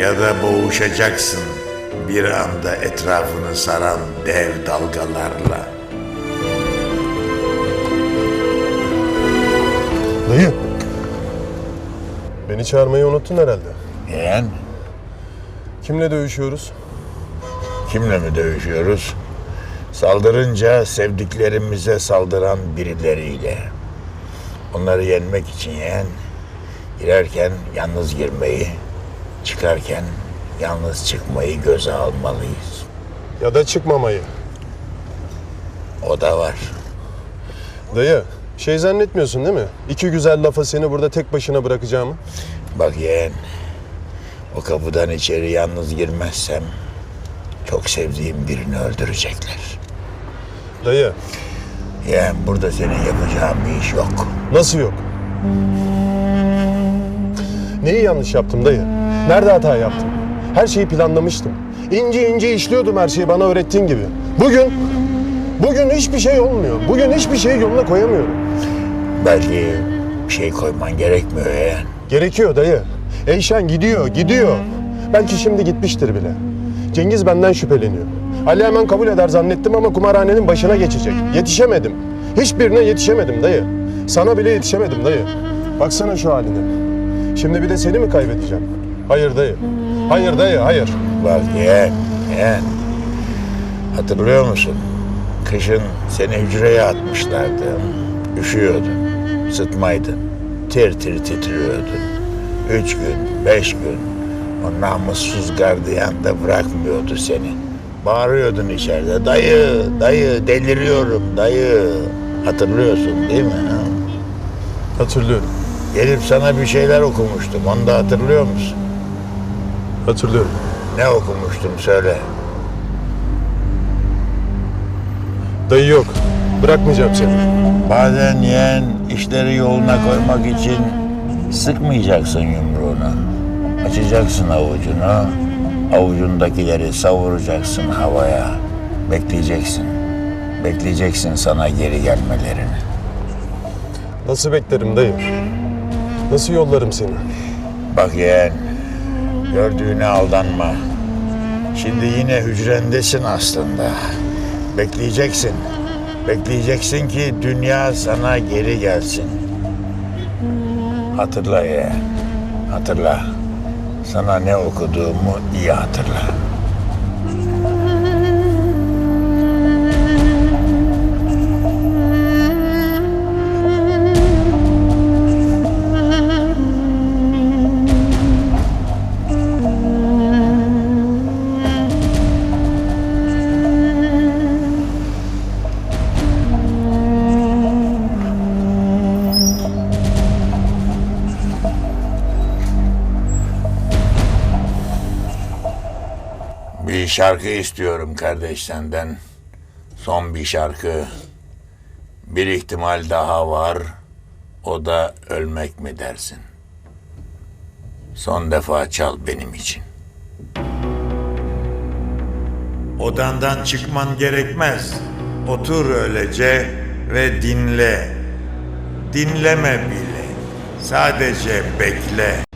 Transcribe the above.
Ya da boğuşacaksın bir anda etrafını saran dev dalgalarla. Dayı. Beni çağırmayı unuttun herhalde. Yeğen, Kimle dövüşüyoruz? kimle mi dövüşüyoruz? Saldırınca sevdiklerimize saldıran birileriyle. Onları yenmek için yeğen, girerken yalnız girmeyi, çıkarken yalnız çıkmayı göze almalıyız. Ya da çıkmamayı. O da var. Dayı, şey zannetmiyorsun değil mi? İki güzel lafa seni burada tek başına bırakacağımı. Bak yeğen, o kapıdan içeri yalnız girmezsem çok sevdiğim birini öldürecekler. Dayı, Yeğen burada senin yapacağın bir iş yok. nasıl yok? Neyi yanlış yaptım dayı? Nerede hata yaptım? Her şeyi planlamıştım. İnce ince işliyordum her şeyi bana öğrettiğin gibi. Bugün, bugün hiçbir şey olmuyor. Bugün hiçbir şeyi yoluna koyamıyorum. Belki bir şey koyman gerekmiyor yeğen. Gerekiyor dayı. Eyşan gidiyor, gidiyor. Belki şimdi gitmiştir bile. Cengiz benden şüpheleniyor. Ali hemen kabul eder zannettim ama kumarhanenin başına geçecek. Yetişemedim. Hiçbirine yetişemedim dayı. Sana bile yetişemedim dayı. Baksana şu haline. Şimdi bir de seni mi kaybedeceğim? Hayır dayı. Hayır dayı, hayır. Bak yeğen, yeğen. Hatırlıyor musun? Kışın seni hücreye atmışlardı. Üşüyordun, sıtmaydın. Tir tir titriyordun. Üç gün, beş gün o namussuz gardiyan da bırakmıyordu seni. Bağırıyordun içeride. Dayı, dayı, deliriyorum dayı. Hatırlıyorsun değil mi? ha? Hatırlıyorum. Gelip sana bir şeyler okumuştum. Onu da hatırlıyor musun? Hatırlıyorum. Ne okumuştum söyle. Dayı yok. Bırakmayacağım seni. Bazen yeğen işleri yoluna koymak için sıkmayacaksın yumruğunu. Açacaksın avucunu, avucundakileri savuracaksın havaya. Bekleyeceksin. Bekleyeceksin sana geri gelmelerini. Nasıl beklerim dayı? Nasıl yollarım seni? Bak yeğen, gördüğüne aldanma. Şimdi yine hücrendesin aslında. Bekleyeceksin. Bekleyeceksin ki dünya sana geri gelsin. Hatırla yeğen, hatırla. Sana ne okuduğumu iyi hatırla. Bir şarkı istiyorum kardeş senden. Son bir şarkı. Bir ihtimal daha var. O da ölmek mi dersin? Son defa çal benim için. Odandan çıkman gerekmez. Otur öylece ve dinle. Dinleme bile. Sadece bekle.